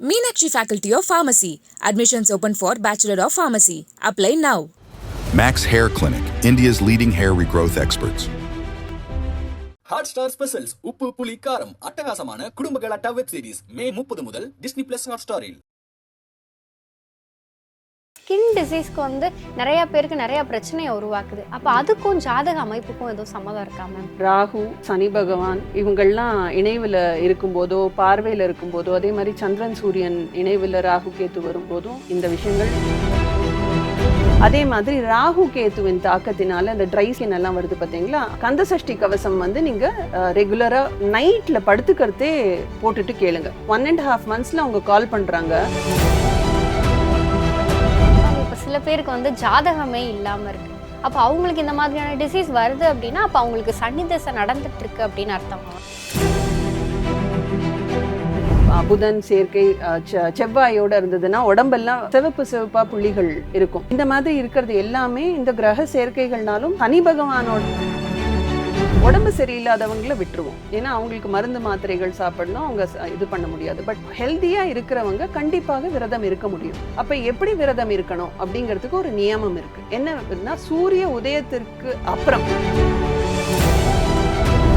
Meenakshi Faculty of Pharmacy. Admissions open for Bachelor of Pharmacy. Apply now. Max Hair Clinic, India's leading hair regrowth experts. Hotstar specials உப்பு புளி காரம் அட்டகாசமான குடும்ப கலாட்டா web series மே முப்பது முதல் டிஸ்னி பிளஸ் ஹாட் ஸ்டாரில் ஸ்கின் டிசீஸ்க்கு வந்து நிறைய பேருக்கு நிறைய பிரச்சனையை உருவாக்குது. அப்போ அதுக்கும் ஜாதக அமைப்புக்கும் எதுவும் சம்மதம் இருக்கா மேம் ராகு சனி பகவான் இவங்கள்லாம் இணைவில் இருக்கும்போதோ பார்வையில் இருக்கும்போதோ அதே மாதிரி சந்திரன் சூரியன் இணைவில் ராகு கேத்து வரும்போதும் இந்த விஷயங்கள். அதே மாதிரி ராகு கேத்துவின் தாக்கத்தினால இந்த ட்ரை ஸ்கின் எல்லாம் வருது பார்த்தீங்களா கந்த சஷ்டி கவசம் வந்து நீங்கள் ரெகுலராக நைட்டில் படுத்துக்கிறதே போட்டுட்டு கேளுங்க. ஒன் அண்ட் ஹாஃப் மந்த்ஸில் அவங்க கால் பண்ணுறாங்க சில பேருக்கு வந்து ஜாதகமே இல்லாமல் இருக்கு. அப்போ அவங்களுக்கு இந்த மாதிரியான டிசீஸ் வருது அப்படின்னா அப்போ அவங்களுக்கு சனி திசை நடந்துட்டு இருக்கு அப்படின்னு அர்த்தமா? புதன் சேர்க்கை செ- செவ்வாயோட இருந்ததுன்னா உடம்பெல்லாம் சிவப்பு சிவப்பா புள்ளிகள் இருக்கும். இந்த மாதிரி இருக்கிறது எல்லாமே இந்த கிரக சேர்க்கைகள்னாலும் சனி பகவானோட உடம்பு சரியில்லாதவங்கள விட்டுருவோம். ஏன்னா அவங்களுக்கு மருந்து மாத்திரைகள் சாப்பிடணும் அவங்க இது பண்ண முடியாது. பட் ஹெல்த்தியா இருக்கிறவங்க கண்டிப்பாக விரதம் இருக்க முடியும். அப்ப எப்படி விரதம் இருக்கணும் அப்படிங்கிறதுக்கு ஒரு நியமம் இருக்கு. என்ன சூரிய உதயத்திற்கு அப்புறம்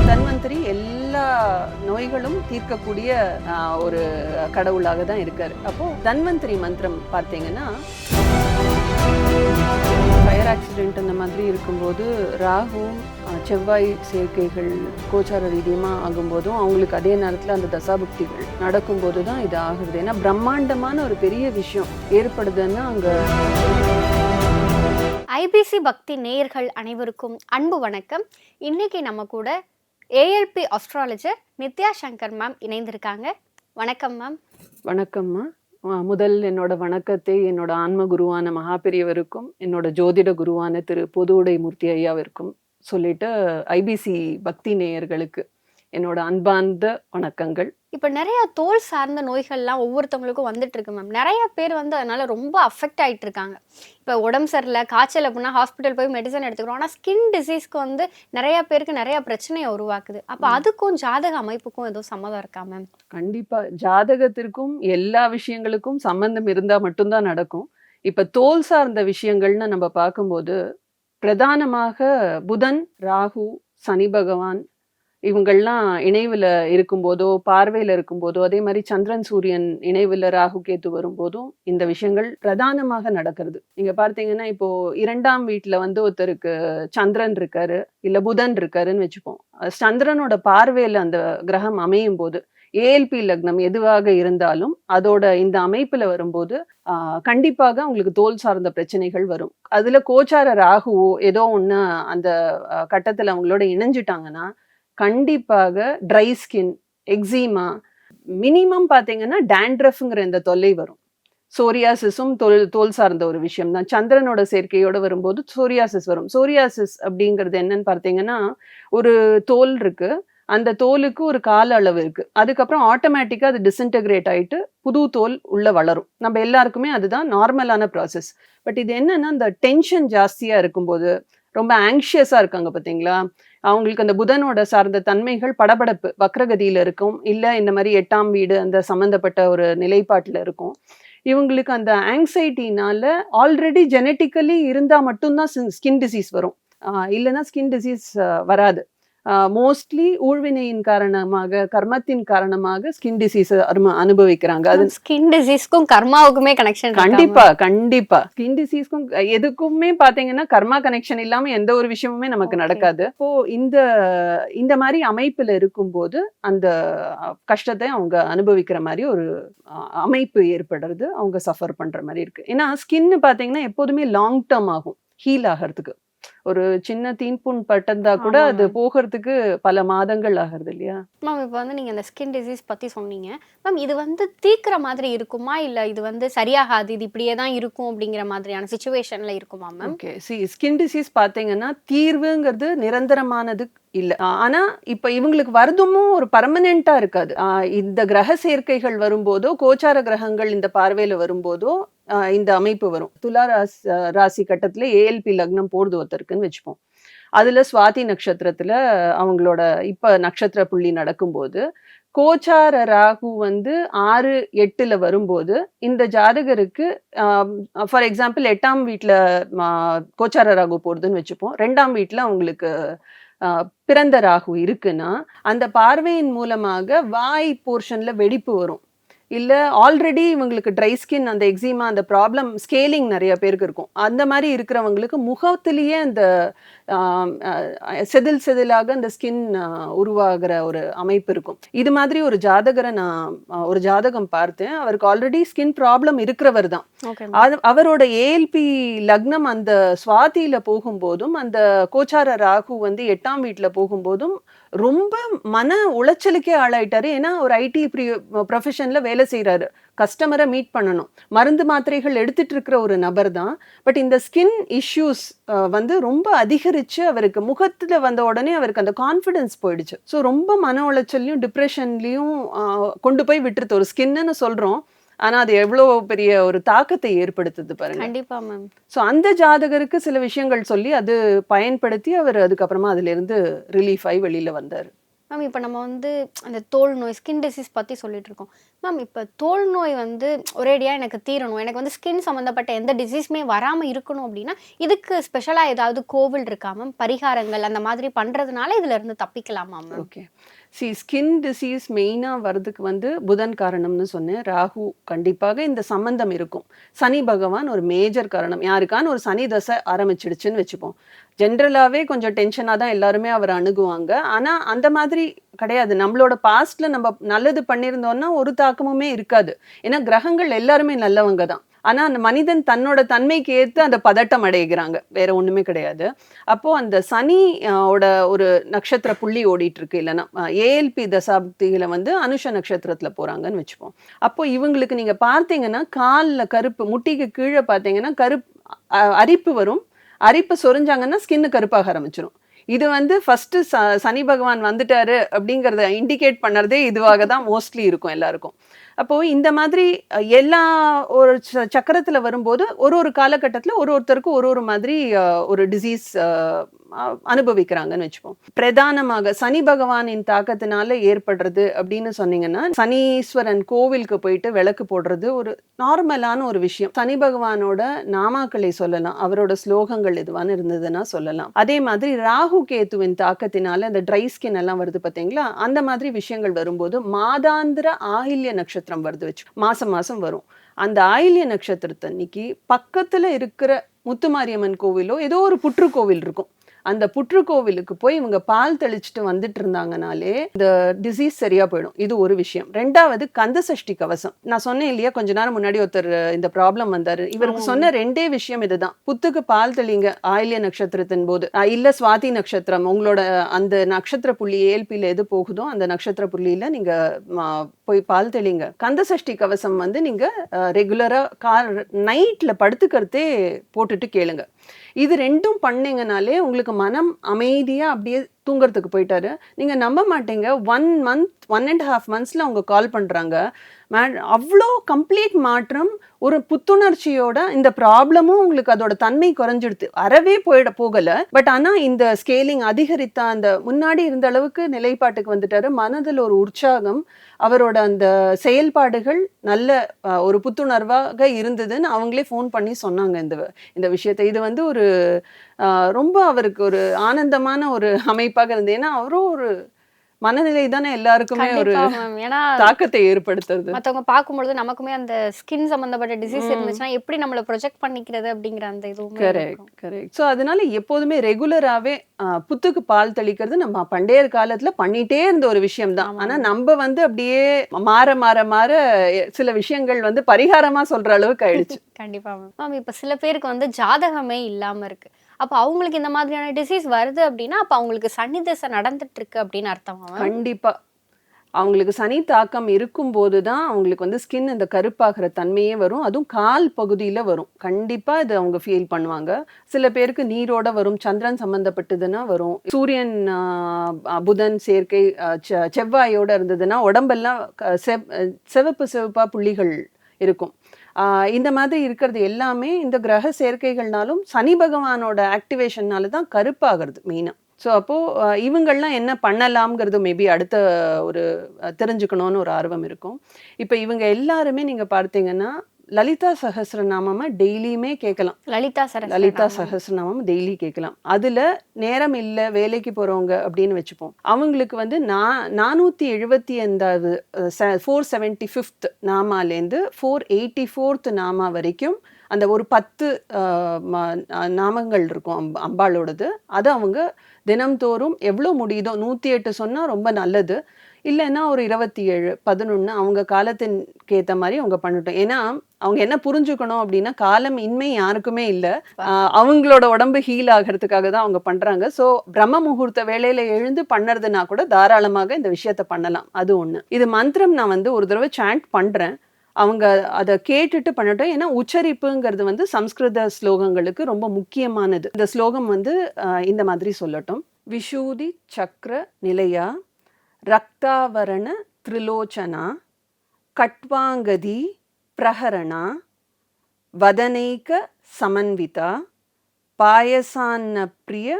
தன்வந்திரி எல்லா நோய்களும் தீர்க்கக்கூடிய ஒரு கடவுளாக தான் இருக்காரு. அப்போ தன்வந்திரி மந்திரம் பார்த்தீங்கன்னா ஃபயர் ஆக்சிடென்ட் அந்த மாதிரி இருக்கும்போது ராகுவும் செவ்வாய் சேர்க்கைகள் கோச்சார ரீதியமாக ஆகும்போதும் அவங்களுக்கு அதே நேரத்தில் அந்த தசாபுக்திகள் நடக்கும்போது தான் இது ஆகுது. ஏன்னா பிரம்மாண்டமான ஒரு பெரிய விஷயம் ஏற்படுதுன்னா அங்கே ஐபிசி பக்தி நேயர்கள் அனைவருக்கும் அன்பு வணக்கம். இன்னைக்கு நம்ம கூட ALP astrologer Nithya Shankar ma'am இணைந்திருக்காங்க. வணக்கம் மேம் வணக்கம்மா முதல் என்னோட வணக்கத்தை என்னோட ஆன்ம குருவான மகாபெரியவருக்கும் என்னோட ஜோதிட குருவான திரு பொதுவுடை மூர்த்தி ஐயாவிற்கும் சொல்லிட்டு ஐபிசி பக்தி நேயர்களுக்கு என்னோட அன்பார்ந்த வணக்கங்கள். இப்போ நிறைய தோல் சார்ந்த நோய்கள்லாம் ஒவ்வொருத்தவங்களுக்கும் வந்துட்டு இருக்கு மேம் நிறைய பேர் வந்து அதனால ரொம்ப அஃபெக்ட் ஆயிட்டு இருக்காங்க இப்போ உடம்பு சரியில்லை காய்ச்சல் அப்படின்னா ஹாஸ்பிட்டல் போய் மெடிசன் எடுத்துக்கிறோம். ஆனால் ஸ்கின் டிசீஸ்க்கு வந்து நிறைய பேருக்கு நிறைய பிரச்சனையை உருவாக்குது. அப்போ அதுக்கும் ஜாதக அமைப்புக்கும் எதுவும் சம்மதம் இருக்கா மேம் கண்டிப்பா. ஜாதகத்திற்கும் எல்லா விஷயங்களுக்கும் சம்பந்தம் இருந்தா மட்டும்தான் நடக்கும். இப்ப தோல் சார்ந்த விஷயங்கள்னு நம்ம பார்க்கும்போது பிரதானமாக புதன் ராகு சனி பகவான் இவங்கள்லாம் இணைவில் இருக்கும்போதோ பார்வையில் இருக்கும்போதோ அதே மாதிரி சந்திரன் சூரியன் இணைவில் ராகு கேத்து வரும்போதும் இந்த விஷயங்கள் பிரதானமாக நடக்கிறது. நீங்கள் பார்த்தீங்கன்னா இப்போ இரண்டாம் வீட்டில் வந்து ஒருத்தருக்கு சந்திரன் இருக்காரு இல்லை புதன் இருக்காருன்னு வச்சுப்போம். சந்திரனோட பார்வையில் அந்த கிரகம் அமையும் போது ஏஎல்பி லக்னம் எதுவாக இருந்தாலும் அதோட இந்த அமைப்பில் வரும்போது கண்டிப்பாக உங்களுக்கு தோல் சார்ந்த பிரச்சனைகள் வரும். அதில் கோச்சார ராகுவோ ஏதோ ஒன்று அந்த கட்டத்தில் அவங்களோட இணைஞ்சிட்டாங்கன்னா கண்டிப்பாக ட்ரை ஸ்கின் எக்ஸிமா மினிமம் பார்த்தீங்கன்னா டேண்ட்ரஃப்ங்கிற இந்த தொல்லை வரும். சோரியாசிஸும் தோல் தோல் சார்ந்த ஒரு விஷயம் தான். சந்திரனோட சேர்க்கையோடு வரும்போது சோரியாசிஸ் வரும். சோரியாசிஸ் அப்படிங்கிறது என்னன்னு பார்த்தீங்கன்னா ஒரு தோல் இருக்குது அந்த தோலுக்கு ஒரு கால அளவு இருக்கு. அதுக்கப்புறம் ஆட்டோமேட்டிக்கா அது டிஸ்இன்டகிரேட் ஆயிட்டு புது தோல் உள்ள வளரும். நம்ம எல்லாருக்குமே அதுதான் நார்மலான ப்ராசஸ் பட் இது என்னன்னா அந்த டென்ஷன் ஜாஸ்தியா இருக்கும்போது ரொம்ப ஆங்ஷியஸாக இருக்காங்க பாத்தீங்களா? அவங்களுக்கு அந்த புதனோட சார்ந்த தன்மைகள் படபடப்பு வக்ரகதியில் இருக்கும். இல்ல இந்த மாதிரி எட்டாம் வீடு அந்த சம்மந்தப்பட்ட ஒரு நிலைப்பாட்டுல இருக்கும். இவங்களுக்கு அந்த ஆங்ஸைட்டினால ஆல்ரெடி ஜெனட்டிக்கலி இருந்தா மட்டும்தான் ஸ்கின் டிசீஸ் வரும். ஆஹ் இல்லைன்னா ஸ்கின் டிசீஸ் வராது. மோஸ்ட்லி ஊழ்வினையின் காரணமாக கர்மத்தின் காரணமாக ஸ்கின் டிசீஸ் அனுபவிக்கிறாங்க. அது ஸ்கின் டிசீஸ்க்கும் கர்மாவுக்குமே கனெக்ஷன் கண்டிப்பா கண்டிப்பா. ஸ்கின் டிசீஸ்க்கும் எதுக்குமே பாத்தீங்கன்னா கர்மா கனெக்ஷன் இல்லாம எந்த ஒரு விஷயமுமே நமக்கு. நடக்காது. இப்போ இந்த இந்த மாதிரி அமைப்புல இருக்கும்போது அந்த கஷ்டத்தை அவங்க அனுபவிக்கிற மாதிரி ஒரு அமைப்பு ஏற்படுறது அவங்க சஃபர் பண்ற மாதிரி இருக்கு. ஏன்னா ஸ்கின் பாத்தீங்கன்னா எப்போதுமே லாங் டேர்ம் ஆகும். ஹீல் ஆகிறதுக்கு. ஒரு சின்ன தீன்புண் பட்டந்தா கூட அது. போகிறதுக்கு பல மாதங்கள் ஆகுறது இல்லையா? மேம் இப்போ வந்து நீங்கள் அந்த ஸ்கின் டிசீஸ் பற்றி சொன்னீங்க. மேம் இது வந்து தீக்கிற மாதிரி இருக்குமா? இல்லை இது வந்து சரியாகாது இது இப்படியே தான் இருக்கும் அப்படிங்கிற மாதிரியான சுச்சுவேஷனில் இருக்குமா ma'am okay see skin disease பார்த்தீங்கன்னா தீர்வுங்கிறது நிரந்தரமானது இல்லை. ஆனா இப்போ இவங்களுக்கு வருதுமும் ஒரு பர்மனெண்ட்டாக இருக்காது. இந்த கிரக சேர்க்கைகள் வரும்போதோ கோச்சார கிரகங்கள் இந்த பார்வையில் வரும்போதோ இந்த அமைப்பு வரும். துலா ராசி ராசி கட்டத்துல ஏஎல்பி லக்னம் போடுது ஒருத்தருக்குன்னு வச்சுப்போம். அதுல சுவாதி நட்சத்திரத்துல அவங்களோட இப்போ நட்சத்திர புள்ளி நடக்கும்போது கோச்சார ராகு வந்து ஆறு எட்டுல வரும்போது இந்த ஜாதகருக்கு ஃபார் எக்ஸாம்பிள் எட்டாம் வீட்டில் கோச்சார ராகு போடுதுன்னு வச்சுப்போம். ரெண்டாம் வீட்டில் அவங்களுக்கு பிறந்த ராகு இருக்குன்னா அந்த பார்வையின் மூலமாக வாய் போர்ஷன்ல வெடிப்பு வரும். இல்ல ஆல்ரெடி இவங்களுக்கு ட்ரை ஸ்கின் அந்த எக்ஸிமா அந்த ப்ராப்ளம் ஸ்கேலிங் நிறைய பேருக்கு இருக்கும். அந்த மாதிரி இருக்கிறவங்களுக்கு முகத்திலேயே அந்த செதில் செதிலாக அந்த ஸ்கின் உருவாகிற ஒரு அமைப்பு இருக்கும். இது மாதிரி ஒரு ஜாதகரை நான் ஒரு ஜாதகம் பார்த்தேன். அவருக்கு ஆல்ரெடி ஸ்கின் ப்ராப்ளம் இருக்கிறவர் தான். அவரோட ஏஎல்பி லக்னம் அந்த சுவாதியில போகும்போதும் அந்த கோச்சார ராகு வந்து எட்டாம் வீட்டுல போகும்போதும் ரொம்ப மன உளைச்சலுக்கே ஆளாயிட்டாரு. ஏன்னா ஒரு ஐடி ப்ரொஃபஷன்ல வேலை செய்றாரு. கஸ்டமரை மீட் பண்ணணும். மருந்து மாத்திரைகள் எடுத்துட்டு இருக்கிற ஒரு நபர் தான் பட் இந்த ஸ்கின் இஷ்யூஸ் வந்து ரொம்ப அதிகரிச்சு அவருக்கு முகத்துல வந்த உடனே அவருக்கு அந்த கான்ஃபிடன்ஸ் போயிடுச்சு. ஸோ ரொம்ப மன உளைச்சல்லையும் டிப்ரெஷன்லயும் கொண்டு போய் விட்டுருது. ஒரு ஸ்கின்னு சொல்றோம். ஆனா அது எவ்வளோ பெரிய ஒரு தாக்கத்தை ஏற்படுத்துது பாருங்க. கண்டிப்பா மேம் ஸோ அந்த ஜாதகருக்கு சில விஷயங்கள் சொல்லி அது பயன்படுத்தி அவர் அதுக்கப்புறமா அதுல இருந்து ரிலீஃப் ஆகி வெளியில வந்தார். மேம் இப்போ நம்ம வந்து அந்த தோல் நோய் ஸ்கின் டிசீஸ் பற்றி சொல்லிட்டு இருக்கோம். மேம் இப்போ தோல் நோய் வந்து ஒரேடியாக எனக்கு தீரணும். எனக்கு வந்து ஸ்கின் சம்மந்தப்பட்ட எந்த டிசீஸுமே வராமல் இருக்கணும் அப்படின்னா இதுக்கு ஸ்பெஷலாக ஏதாவது கோவில் இருக்கா மேம் பரிகாரங்கள் அந்த மாதிரி பண்ணுறதுனால இதுல இருந்து தப்பிக்கலாமா ma'am okay see skin disease மெயினாக வர்றதுக்கு வந்து புதன் காரணம்னு சொன்னேன். ராகு கண்டிப்பாக இந்த சம்பந்தம் இருக்கும். சனி பகவான் ஒரு மேஜர் காரணம். யாருக்கான ஒரு சனி தசை ஆரம்பிச்சிடுச்சுன்னு வச்சுப்போம். ஜென்ரலாகவே கொஞ்சம் டென்ஷனாக தான் எல்லாருமே அவர் அணுகுவாங்க. ஆனால் அந்த மாதிரி கிடையாது. நம்மளோட பாஸ்டில் நம்ம நல்லது பண்ணியிருந்தோம்னா ஒரு தாக்கமுமே இருக்காது. ஏன்னா கிரகங்கள் எல்லாருமே நல்லவங்க தான். ஆனால் அந்த மனிதன் தன்னோட தன்மைக்கு ஏற்று அந்த பதட்டம் அடைகிறாங்க. வேற ஒன்றுமே கிடையாது. அப்போது அந்த சனி ஓட ஒரு நட்சத்திர புள்ளி ஓடிட்டு இருக்கு இல்லைன்னா ஏஎல்பி தசாப்திகளை வந்து அனுஷ நட்சத்திரத்தில் போகிறாங்கன்னு வச்சுப்போம். அப்போ இவங்களுக்கு நீங்கள் பார்த்தீங்கன்னா காலில் கருப்பு முட்டிக்கு கீழே பார்த்தீங்கன்னா கருப் அரிப்பு வரும். அரிப்பு சொரிஞ்சாங்கன்னா ஸ்கின்னு கருப்பாக ஆரம்பிச்சிடும் இது வந்து ஃபர்ஸ்ட் சனி பகவான் வந்துட்டாரு அப்படிங்கிறத இண்டிகேட் பண்ணுறதே இதுவாக தான் மோஸ்ட்லி இருக்கும் எல்லாருக்கும். அப்போ இந்த மாதிரி எல்லா ஒரு ச- சக்கரத்துல வரும்போது ஒரு ஒரு காலகட்டத்தில் ஒரு ஒருத்தருக்கும் ஒரு ஒரு மாதிரி ஒரு டிசீஸ் அனுபவிக்கிறாங்கன்னு வச்சுப்போம் பிரதானமாக சனி பகவானின் தாக்கத்தினால ஏற்படுறது அப்படின்னு சொன்னீங்கன்னா சனீஸ்வரன் கோவிலுக்கு போயிட்டு விளக்கு போடுறது ஒரு நார்மலான ஒரு விஷயம். சனி பகவானோட நாமாக்களை சொல்லலாம் அவரோட ஸ்லோகங்கள் எதுவான இருந்ததுன்னா சொல்லலாம். அதே மாதிரி ராகு கேத்துவின் தாக்கத்தினால அந்த ட்ரை ஸ்கின் எல்லாம் வருது பாத்தீங்களா அந்த மாதிரி விஷயங்கள் வரும்போது மாதாந்திர ஆயில்ய நட்சத்திரம் வருது வச்சு மாசம் மாசம் வரும். அந்த ஆயில்ய நட்சத்திரத்தன்னைக்கு பக்கத்துல இருக்கிற முத்துமாரியம்மன் கோவிலோ ஏதோ ஒரு புற்று கோவில் இருக்கும். அந்த புற்றுக்கோவிலுக்கு போய் இவங்க பால் தெளிச்சுட்டு வந்துட்டு இருந்தாங்கனாலே இந்த டிசீஸ் சரியா போயிடும். இது ஒரு விஷயம். ரெண்டாவது கந்த சஷ்டி கவசம். நான் சொன்னேன் இல்லையா கொஞ்ச நேரம் முன்னாடி ஒருத்தர் இந்த ப்ராப்ளம் வந்தாரு. இவருக்கு சொன்ன ரெண்டே விஷயம் இதுதான். புத்துக்கு பால் தெளிங்க ஆயில்ய நட்சத்திரத்தின் போது. இல்ல சுவாதி நட்சத்திரம் உங்களோட அந்த நட்சத்திர புள்ளி ஏல்பியில எது போகுதோ அந்த நட்சத்திர புள்ளியில நீங்க போய் பால் தெளிங்க. கந்த சஷ்டி கவசம் வந்து நீங்க ரெகுலரா கார் நைட்ல படுத்துக்கிறதே போட்டுட்டு கேளுங்க. இது ரெண்டும் பண்ணீங்கனாலே உங்களுக்கு மனம் அமைதியா அப்படியே தூங்குறதுக்கு போயிட்டாரு. நீங்கள் நம்ப மாட்டீங்க. One month one and half மந்த்ஸில் அவங்க கால் பண்ணுறாங்க மே அவ்வளோ கம்ப்ளீட் மாற்றம் ஒரு புத்துணர்ச்சியோட இந்த ப்ராப்ளமும் உங்களுக்கு அதோட தன்மை குறைஞ்சிடுது அறவே போயிட போகலை. பட் ஆனால் இந்த ஸ்கேலிங் அதிகரித்த அந்த முன்னாடி இருந்த அளவுக்கு நிலைப்பாட்டுக்கு வந்துட்டாரு. மனதில் ஒரு உற்சாகம் அவரோட அந்த செயல்பாடுகள் நல்ல ஒரு புத்துணர்வாக இருந்ததுன்னு அவங்களே ஃபோன் பண்ணி சொன்னாங்க இந்த இந்த விஷயத்தை. இது வந்து ஒரு ரொம்ப அவருக்கு ஒரு ஆனந்தமான ஒரு அமைப்பாக இருந்தது. ஏன்னா அவரும் ஒரு மனநிலை தானே எல்லாருக்குமே ஒரு தாக்கத்தை ஏற்படுத்துறது. மத்தவங்க பார்க்கும்பொழுது நமக்குமே அந்த ஸ்கின் சம்பந்தப்பட்ட டிசீஸ். இருந்துச்சுன்னா எப்படி நம்மள ப்ரொஜெக்ட் பண்ணிக்கிறது அப்படிங்கிற அந்த இதுவுமே கரெக்ட். கரெக்ட் ஸோ அதனால எப்போதுமே ரெகுலராகவே புத்துக்கு பால் தெளிக்கிறது நம்ம பண்டைய காலத்துல பண்ணிட்டே இருந்த ஒரு விஷயம் தான் ஆமா. ஆனா நம்ம வந்து அப்படியே மாற மாற மாற சில விஷயங்கள் வந்து பரிகாரமா சொல்ற அளவுக்கு ஆயிடுச்சு. கண்டிப்பா மேம் மேம் இப்போ சில பேருக்கு வந்து ஜாதகமே இல்லாம இருக்கு. அப்போ அவங்களுக்கு இந்த மாதிரியான டிசீஸ் வருது அப்படின்னா அப்போ அவங்களுக்கு சனி தசை நடந்துட்டு இருக்கு அப்படின்னு அர்த்தம் கண்டிப்பாக கண்டிப்பா. அவங்களுக்கு சனி தாக்கம் இருக்கும்போது தான் அவங்களுக்கு வந்து ஸ்கின் இந்த கருப்பாகிற தன்மையே வரும். அதுவும் கால் பகுதியில் வரும். கண்டிப்பாக இது அவங்க ஃபீல் பண்ணுவாங்க. சில பேருக்கு நீரோட வரும் சந்திரன் சம்மந்தப்பட்டதுன்னா வரும். சூரியன் புதன் சேர்க்கை செவ்வாயோட இருந்ததுன்னா உடம்பெல்லாம் செவ் சிவப்பு சிவப்பா புள்ளிகள் இருக்கும். இந்த மாதிரி இருக்கிறது எல்லாமே இந்த கிரக சேர்க்கைகள்னாலும் சனி பகவானோட ஆக்டிவேஷன்னால தான் கருப்பாகிறது மெயினாக ஸோ அப்போது இவங்கள்லாம் என்ன பண்ணலாம்ங்கிறது மேபி அடுத்த ஒரு தெரிஞ்சுக்கணும்னு ஒரு ஆர்வம் இருக்கும். இப்போ இவங்க எல்லாருமே நீங்கள் பார்த்தீங்கன்னா லலிதா சஹஸ்ரநாமமா டெய்லியுமே கேட்கலாம். லலிதா சர லலிதா சஹஸ்ரநாமம் டெய்லி கேட்கலாம். அதுல நேரம் இல்லை வேலைக்கு போறவங்க அப்படின்னு வச்சுப்போம். அவங்களுக்கு வந்து நான் நானூற்றி எழுபத்தி ஐந்தாவது ஃபோர் செவன்ட்டி ஃபிஃப்த் நாமாலேருந்து ஃபோர் எயிட்டி ஃபோர்த் நாமா வரைக்கும் அந்த ஒரு பத்து நாமங்கள் இருக்கும் அம்ப அம்பாளோடது. அதை அவங்க தினம்தோறும் எவ்வளோ முடியுதோ நூற்றி எட்டு சொன்னால் ரொம்ப நல்லது. இல்லைன்னா ஒரு இருபத்தி ஏழு பதினொன்று அவங்க காலத்திற்கு ஏற்ற மாதிரி அவங்க பண்ணட்டும். ஏன்னா அவங்க என்ன புரிஞ்சுக்கணும் அப்படின்னா காலம் இன்மை யாருக்குமே இல்லை. அவங்களோட உடம்பு ஹீல் ஆகிறதுக்காக தான் அவங்க பண்றாங்க. ஸோ பிரம்ம முகூர்த்த வேலையில எழுந்து பண்ணறதுனா கூட தாராளமாக இந்த விஷயத்த பண்ணலாம். அது ஒண்ணு. இது மந்திரம் நான் வந்து ஒரு தடவை சாண்ட் பண்றேன். அவங்க அதை கேட்டுட்டு பண்ணட்டும். ஏன்னா உச்சரிப்புங்கிறது வந்து சம்ஸ்கிருத ஸ்லோகங்களுக்கு ரொம்ப முக்கியமானது. இந்த ஸ்லோகம் வந்து இந்த மாதிரி சொல்லட்டும். விஷூதி சக்கர நிலையா ರಕ್ತಾವರಣ ತ್ರಿಲೋಚನ ಕಟ್ವಾಂಗದಿ ಪ್ರಹರಣ ವದನೈಕ ಸಮನ್ವಿತ ಪಾಯಸಾನ್ನ ಪ್ರಿಯ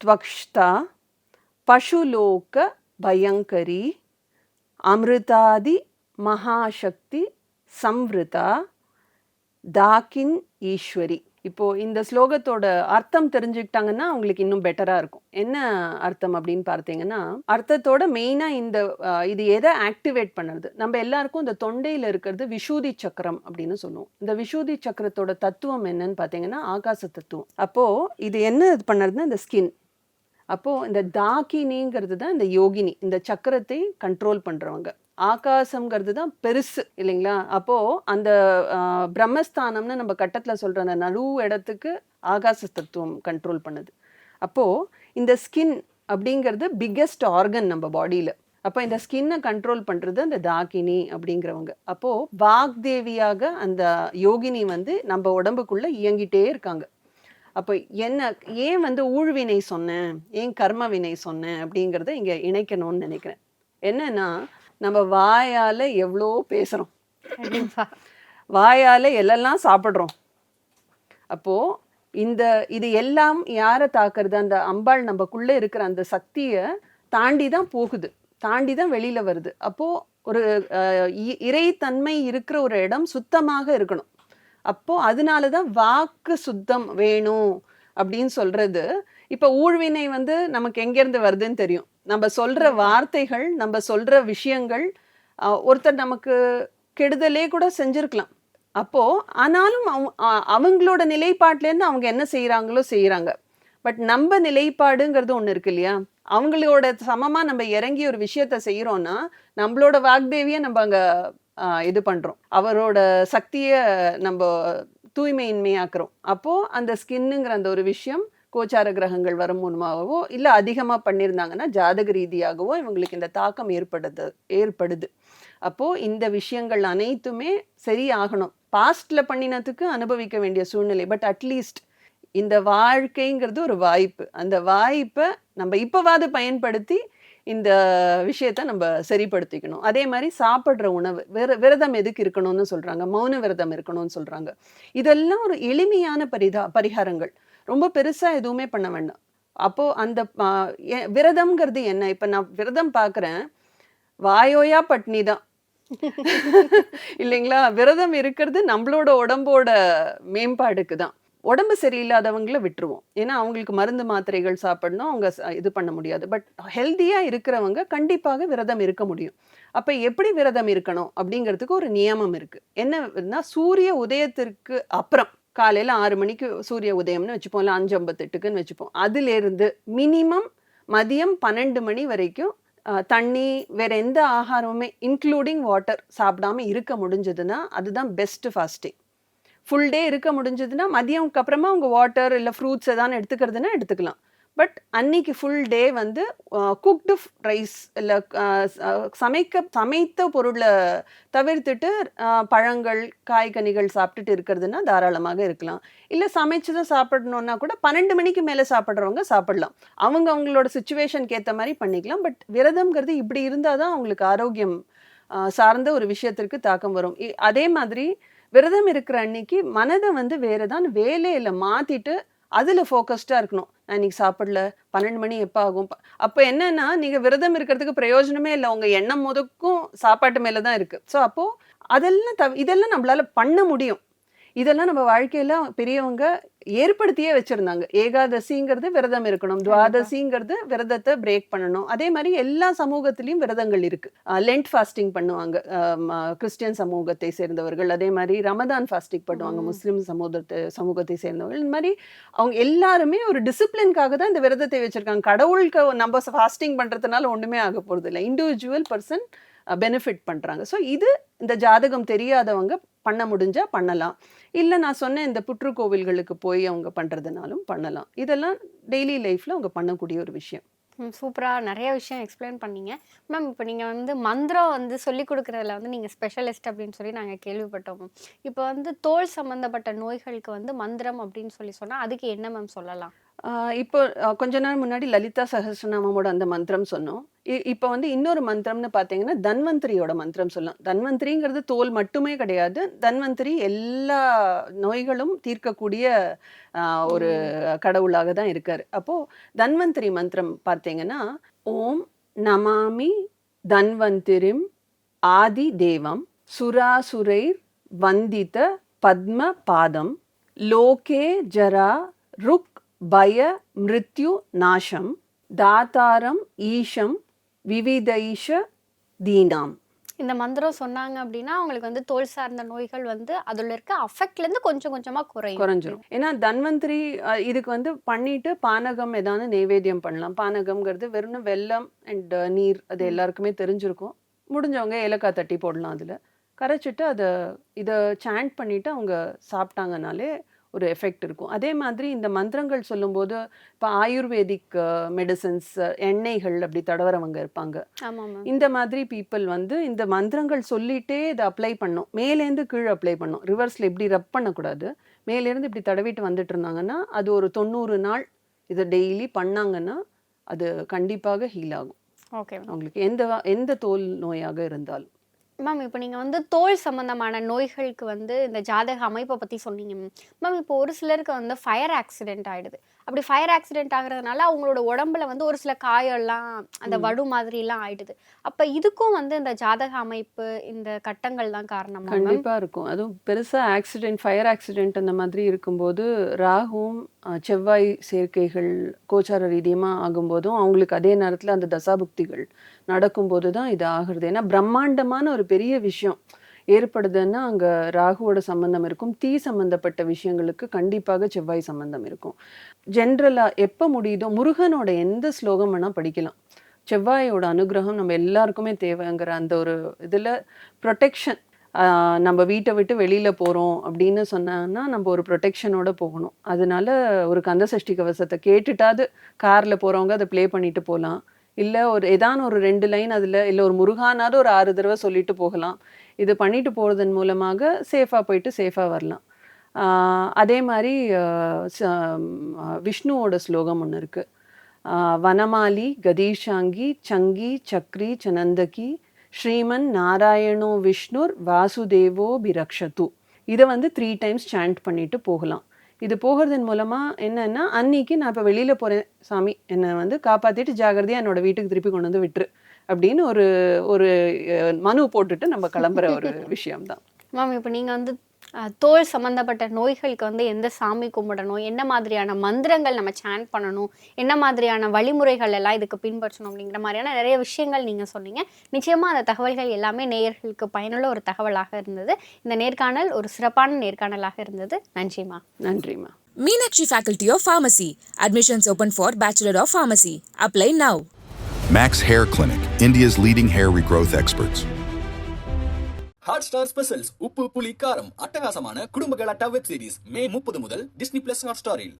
ತ್ವಕ್ಷ್ತ ಪಶುಲೋಕ ಭಯಂಕರಿ ಅಮೃತಾದಿ ಮಹಾಶಕ್ತಿ ಸಂವೃತ ದಾಕಿನ್ ಈಶ್ವರಿ இப்போ இந்த ஸ்லோகத்தோட அர்த்தம் தெரிஞ்சுக்கிட்டாங்கன்னா அவங்களுக்கு இன்னும் பெட்டரா இருக்கும். என்ன அர்த்தம் அப்படின்னு பார்த்தீங்கன்னா அர்த்தத்தோட மெயினா இந்த இது எதை ஆக்டிவேட் பண்ணுறது? நம்ம எல்லாருக்கும் இந்த தொண்டையில இருக்கிறது விஷூதி சக்கரம் அப்படின்னு சொல்லுவோம். இந்த விஷூதி சக்கரத்தோட தத்துவம் என்னன்னு பார்த்தீங்கன்னா ஆகாச தத்துவம். அப்போ இது என்ன இது பண்ணுறதுன்னா இந்த ஸ்கின் அப்போது இந்த தாக்கினிங்கிறது தான் இந்த யோகினி. இந்த சக்கரத்தை கண்ட்ரோல் பண்ணுறவங்க ஆகாசம்ங்கிறது தான் பெருசு இல்லைங்களா? அப்போது அந்த பிரம்மஸ்தானம்னு நம்ம கட்டத்தில் சொல்கிற அந்த நடு இடத்துக்கு ஆகாச தத்துவம் கண்ட்ரோல் பண்ணுது. அப்போது இந்த ஸ்கின் அப்படிங்கிறது பிக்கெஸ்ட் ஆர்கன் நம்ம பாடியில் அப்போ இந்த ஸ்கின்னை கண்ட்ரோல் பண்ணுறது அந்த தாகினி அப்படிங்கிறவங்க. அப்போது வாக்தேவியாக அந்த யோகினி வந்து நம்ம உடம்புக்குள்ளே இயங்கிட்டே இருக்காங்க. அப்போ என்ன ஏன் வந்து ஊழ்வினை சொன்னேன்? ஏன் கர்ம வினை சொன்னேன் அப்படிங்கிறத இங்கே இணைக்கணும்னு நினைக்கிறேன். என்னன்னா நம்ம வாயால எவ்வளோ பேசுறோம். கண்டிப்பா. வாயால எல்லாம் சாப்பிட்றோம். அப்போ இந்த இது எல்லாம் யாரை தாக்குறது? அந்த அம்பாள் நமக்குள்ள இருக்கிற அந்த சக்தியை தாண்டி தான் போகுது. தாண்டி தான் வெளியில வருது. அப்போ ஒரு இறைத்தன்மை இருக்கிற ஒரு இடம் சுத்தமாக இருக்கணும். அப்போ அதனால தான் வாக்கு சுத்தம் வேணும் அப்படின்னு சொல்றது. இப்ப ஊழ்வினை வந்து நமக்கு எங்கேருந்து வருதுன்னு தெரியும். நம்ம சொல்ற வார்த்தைகள் நம்ம சொல்ற விஷயங்கள் ஒருத்தர் நமக்கு கெடுதலே கூட செஞ்சிருக்கலாம். அப்போ ஆனாலும் அவங்களோட நிலைப்பாட்டிலேருந்து அவங்க என்ன செய்றாங்களோ செய்றாங்க. பட் நம்ம நிலைப்பாடுங்கிறது ஒண்ணு இருக்கு இல்லையா? அவங்களோட சமமா நம்ம இறங்கி ஒரு விஷயத்த செய்யறோம்னா நம்மளோட வாக்தேவியை நம்ம அங்க இது பண்றோம். அவரோட சக்தியை நம்ம தூய்மையின்மையாக்குறோம். அப்போ அந்த ஸ்கின்னுங்கிற அந்த ஒரு விஷயம் கோச்சார கிரகங்கள் வரும் மூலமாகவோ இல்லை அதிகமாக பண்ணியிருந்தாங்கன்னா ஜாதக ரீதியாகவோ இவங்களுக்கு இந்த தாக்கம் ஏற்படுது ஏற்படுது. அப்போது இந்த விஷயங்கள் அனைத்துமே சரியாகணும் பாஸ்டில் பண்ணினதுக்கு அனுபவிக்க வேண்டிய சூழ்நிலை பட் அட்லீஸ்ட் இந்த வாழ்க்கைங்கிறது ஒரு வாய்ப்பு. அந்த வாய்ப்பை நம்ம இப்போவாது பயன்படுத்தி இந்த விஷயத்த நம்ம சரிப்படுத்திக்கணும். அதே மாதிரி சாப்பிட்ற உணவு விர விரதம் எதுக்கு இருக்கணும்னு சொல்கிறாங்க மௌன விரதம் இருக்கணும்னு சொல்கிறாங்க இதெல்லாம் ஒரு எளிமையான பரிதா பரிகாரங்கள். ரொம்ப பெருசாக எதுவுமே பண்ண வேண்டாம். அப்போது அந்த விரதம்ங்கிறது என்ன? இப்போ நான் விரதம் பார்க்குறேன் வாயோயா பட்னி தான். இல்லைங்களா? விரதம் இருக்கிறது நம்மளோட உடம்போட மேம்பாடுக்கு தான். உடம்பு சரியில்லாதவங்கள விட்டுருவோம். ஏன்னா அவங்களுக்கு மருந்து மாத்திரைகள் சாப்பிடணும். அவங்க இது பண்ண முடியாது. பட் ஹெல்த்தியாக இருக்கிறவங்க கண்டிப்பாக விரதம் இருக்க முடியும். அப்போ எப்படி விரதம் இருக்கணும்? அப்படிங்கிறதுக்கு ஒரு நியமம் இருக்குது என்னன்னா சூரிய உதயத்திற்கு அப்புறம். காலையில் ஆறு மணிக்கு சூரிய உதயம்னு வச்சுப்போம் இல்லை அஞ்சு ஐம்பத்தெட்டுக்குன்னு வச்சுப்போம். அதுலேருந்து மினிமம் மதியம் பன்னெண்டு மணி வரைக்கும் தண்ணி வேற எந்த ஆகாரமுமே இன்க்ளூடிங் வாட்டர் சாப்பிடாம இருக்க முடிஞ்சதுன்னா அதுதான் பெஸ்ட் ஃபாஸ்டிங் ஃபுல் டே இருக்க முடிஞ்சதுன்னா மதியம்க்கு அப்புறமா உங்கள் வாட்டர் இல்லை ஃப்ரூட்ஸ் எதாவது எடுத்துக்கிறதுனா எடுத்துக்கலாம். பட் அன்னைக்கு ஃபுல் டே வந்து குக்டு ரைஸ் இல்லை சமைக்க சமைத்த பொருளை தவிர்த்துட்டு பழங்கள் காய்கனிகள் சாப்பிட்டுட்டு இருக்கிறதுனா தாராளமாக இருக்கலாம். இல்லை சமைச்சதும் சாப்பிடணுன்னா கூட பன்னெண்டு மணிக்கு மேலே சாப்பிட்றவங்க சாப்பிடலாம். அவங்க அவங்களோட சுச்சுவேஷனுக்கு ஏற்ற மாதிரி பண்ணிக்கலாம். பட் விரதம்ங்கிறது இப்படி இருந்தால் தான் அவங்களுக்கு ஆரோக்கியம் சார்ந்த ஒரு விஷயத்திற்கு தாக்கம் வரும். அதே மாதிரி விரதம் இருக்கிற அன்னைக்கு மனதை வந்து வேறு தான் வேலையில் மாற்றிட்டு அதில் ஃபோக்கஸ்டாக இருக்கணும். நான் இன்னைக்கு சாப்பிடல பன்னெண்டு மணி எப்போ ஆகும்? அப்போ என்னென்னா நீங்கள் விரதம் இருக்கிறதுக்கு பிரயோஜனமே இல்லை. உங்கள் எண்ணம் முதக்கும் சாப்பாட்டு மேலே தான் இருக்குது ஸோ அப்போது அதெல்லாம் தவ இதெல்லாம் நம்மளால் பண்ண முடியும். இதெல்லாம் நம்ம வாழ்க்கையில பெரியவங்க ஏற்படுத்தியே வச்சிருந்தாங்க. ஏகாதசிங்கிறது விரதம் இருக்கணும். துவாதசிங்கிறது விரதத்தை பிரேக் பண்ணணும். அதே மாதிரி எல்லா சமூகத்திலயும் விரதங்கள் இருக்கு. லென்ட் ஃபாஸ்டிங் பண்ணுவாங்க. கிறிஸ்டியன் சமூகத்தை சேர்ந்தவர்கள். அதே மாதிரி ரமதான் ஃபாஸ்டிங் பண்ணுவாங்க. முஸ்லிம் சமூகத்தை சமூகத்தை சேர்ந்தவர்கள். இந்த மாதிரி அவங்க எல்லாருமே ஒரு டிசிப்ளின்காக தான் இந்த விரதத்தை வச்சிருக்காங்க. கடவுளுக்கு நம்ம ஃபாஸ்டிங் பண்றதுனால ஒண்ணுமே ஆக போறது இல்லை இண்டிவிஜுவல் பர்சன் பெனிஃபிட் பண்ணுறாங்க ஸோ இது இந்த ஜாதகம் தெரியாதவங்க பண்ண முடிஞ்சா பண்ணலாம். இல்லை நான் சொன்ன இந்த புற்று கோவில்களுக்கு போய் அவங்க பண்ணுறதுனாலும் பண்ணலாம். இதெல்லாம் டெய்லி லைஃப்பில் அவங்க பண்ணக்கூடிய ஒரு விஷயம். சூப்பராக நிறைய விஷயம் எக்ஸ்பிளைன் பண்ணீங்க. மேம் இப்போ நீங்கள் வந்து மந்திரம் வந்து சொல்லி கொடுக்குறதுல வந்து நீங்கள் ஸ்பெஷலிஸ்ட் அப்படின்னு சொல்லி நாங்கள் கேள்விப்பட்டோம். இப்போ வந்து தோல் சம்மந்தப்பட்ட நோய்களுக்கு வந்து மந்திரம் அப்படின்னு சொல்லி சொன்னால் அதுக்கு என்ன மேம் சொல்லலாம்? இப்போ கொஞ்ச நாள் முன்னாடி லலிதா சஹஸ்ரநாமமோட அந்த மந்திரம் சொன்னோம். இப்போ வந்து இன்னொரு மந்திரம்னு பார்த்தீங்கன்னா தன்வந்திரியோட மந்திரம் சொல்லலாம். தன்வந்திரிங்கிறது தோல் மட்டுமே கிடையாது. தன்வந்திரி எல்லா நோய்களும் தீர்க்கக்கூடிய ஒரு கடவுளாக தான் இருக்காரு. அப்போ தன்வந்திரி மந்திரம் பார்த்தீங்கன்னா ஓம் நமாமி தன்வந்திரிம் ஆதி தேவம் சுராசுரைர் வந்தித பத்ம பாதம் லோகே ஜரா ருக் பய மிருத்யு நாசம் தாத்தாரம் ஈஷம் விவிதைஷ தீனாம். இந்த மந்திரம் சொன்னாங்க அப்படின்னா அவங்களுக்கு வந்து தோல் சார்ந்த நோய்கள் வந்து அதில் இருக்க அஃபெக்ட்லேருந்து கொஞ்சம் கொஞ்சமாக குறையும். குறைஞ்சிரும். ஏன்னா தன்வந்திரி இதுக்கு வந்து பண்ணிட்டு பானகம் ஏதாவது நெய்வேத்தியம் பண்ணலாம். பானகம்ங்கிறது வெறும் வெல்லம் அண்ட் நீர் அது எல்லாருக்குமே தெரிஞ்சிருக்கும். முடிஞ்சவங்க ஏலக்காய் தட்டி போடலாம் அதில். கரைச்சிட்டு அதை இதை சாண்ட் பண்ணிட்டு அவங்க சாப்பிட்டாங்கனாலே ஒரு எஃபெக்ட் இருக்கும். அதே மாதிரி இந்த மந்திரங்கள் சொல்லும்போது இப்போ ஆயுர்வேதிக் மெடிசன்ஸ் எண்ணெய்கள் அப்படி தடவரவங்க இருப்பாங்க. இந்த மாதிரி பீப்புள் வந்து இந்த மந்திரங்கள் சொல்லிட்டே இதை அப்ளை பண்ணும் மேலேருந்து கீழே அப்ளை பண்ணும் ரிவர்ஸில் இப்படி ரப் பண்ணக்கூடாது. மேலேருந்து இப்படி தடவிட்டு வந்துட்டு இருந்தாங்கன்னா அது ஒரு தொண்ணூறு நாள் இதை டெய்லி பண்ணாங்கன்னா அது கண்டிப்பாக ஹீல் ஆகும். ஓகே அவங்களுக்கு எந்த எந்த தோல் நோயாக இருந்தாலும். மேம் இப்போ நீங்கள் வந்து தோல் சம்மந்தமான நோய்களுக்கு வந்து இந்த ஜாதக அமைப்பை பற்றி சொன்னீங்க. மேம் மேம் இப்போ ஒரு சிலருக்கு வந்து ஃபயர் ஆக்சிடென்ட் ஆகிடுது அப்படி ஃபயர் ஆக்சிடென்ட் ஆகுறதுனால அவங்களோட உடம்புல வந்து ஒரு சில காயம்லாம் அந்த. வடு மாதிரிலாம் ஆயிடுது. அப்போ இதுக்கும் வந்து இந்த ஜாதக அமைப்பு இந்த கட்டங்கள் தான் காரணமா மேம் கண்டிப்பா இருக்கும். அதுவும் பெருசா ஆக்சிடென்ட் ஃபயர் ஆக்சிடென்ட் அந்த மாதிரி இருக்கும்போது ராகுவும் அஹ், செவ்வாய் சேர்க்கைகள் கோச்சார ரீதியமா ஆகும்போதும் அவங்களுக்கு அதே நேரத்துல அந்த தசாபுக்திகள் நடக்கும்போது தான் இது ஆகுறது. ஏன்னா பிரம்மாண்டமான ஒரு பெரிய விஷயம். ஏற்படுதுன்னா அங்கே ராகுவோட சம்பந்தம் இருக்கும். தீ சம்பந்தப்பட்ட விஷயங்களுக்கு கண்டிப்பாக செவ்வாய் சம்பந்தம் இருக்கும். ஜென்ரலாக எப்போ முடியுதோ முருகனோட எந்த ஸ்லோகம் வேணால் படிக்கலாம். செவ்வாயோட அனுகிரகம் நம்ம எல்லாருக்குமே தேவைங்கிற அந்த ஒரு இதில் ப்ரொடெக்ஷன் நம்ம வீட்டை விட்டு வெளியில் போகிறோம் அப்படின்னு சொன்னாங்கன்னா நம்ம ஒரு ப்ரொடெக்ஷனோட போகணும். அதனால ஒரு கந்த சஷ்டி கவசத்தை கேட்டுட்டாவது காரில் போகிறவங்க அதை ப்ளே பண்ணிட்டு போகலாம் இல்லை ஒரு ஏதான ஒரு ரெண்டு லைன் அதில் இல்லை ஒரு முருகானாவது ஒரு ஆறு தடவை சொல்லிட்டு போகலாம். இது பண்ணிட்டு போகிறதன் மூலமாக சேஃபாக போயிட்டு சேஃபாக வரலாம். அதே மாதிரி ச- விஷ்ணுவோட ஸ்லோகம் ஒன்று இருக்குது வனமாலி கதீஷாங்கி சங்கி சக்ரி சனந்தகி ஸ்ரீமன் நாராயணோ விஷ்ணுர் வாசுதேவோ பிரக்ஷது. இதை வந்து த்ரீ டைம்ஸ் சாண்ட் பண்ணிட்டு போகலாம். இது போகிறதன் மூலமாக என்னென்னா அன்னைக்கு நான் இப்போ வெளியில் போகிறேன் சாமி என்னை வந்து காப்பாற்றிட்டு ஜாகிரதையாக என்னோடய வீட்டுக்கு திருப்பி கொண்டு வந்து விட்டுரு. அப்படின்னு ஒரு ஒரு மனு போட்டுட்டு நம்ம கிளம்புற ஒரு விஷயம்தான் மேம் இப்போ நீங்கள் வந்து தோல் சம்மந்தப்பட்ட நோய்களுக்கு வந்து எந்த சாமி கும்பிடணும் என்ன மாதிரியான மந்திரங்கள் நம்ம சேன் பண்ணணும் என்ன மாதிரியான வழிமுறைகள் எல்லாம் இதுக்கு பின்பற்றணும் அப்படிங்கிற மாதிரியான நிறைய விஷயங்கள் நீங்கள் சொன்னீங்க நிச்சயமாக அந்த தகவல்கள் எல்லாமே நேயர்களுக்கு பயனுள்ள ஒரு தகவலாக இருந்தது இந்த நேர்காணல் ஒரு சிறப்பான நேர்காணலாக இருந்தது நன்றிமா நன்றிம்மா Meenakshi Faculty of Pharmacy. Admissions open for Bachelor of Pharmacy. Apply now. Max Hair Clinic, India's leading hair regrowth experts. Hotstar specials உப்பு புளி காரம் அட்டகாசமான குடும்ப கலாட்டா வெப் சீரிஸ் மே முப்பது முதல் டிஸ்னி பிளஸ் ஹாட் ஸ்டாரில்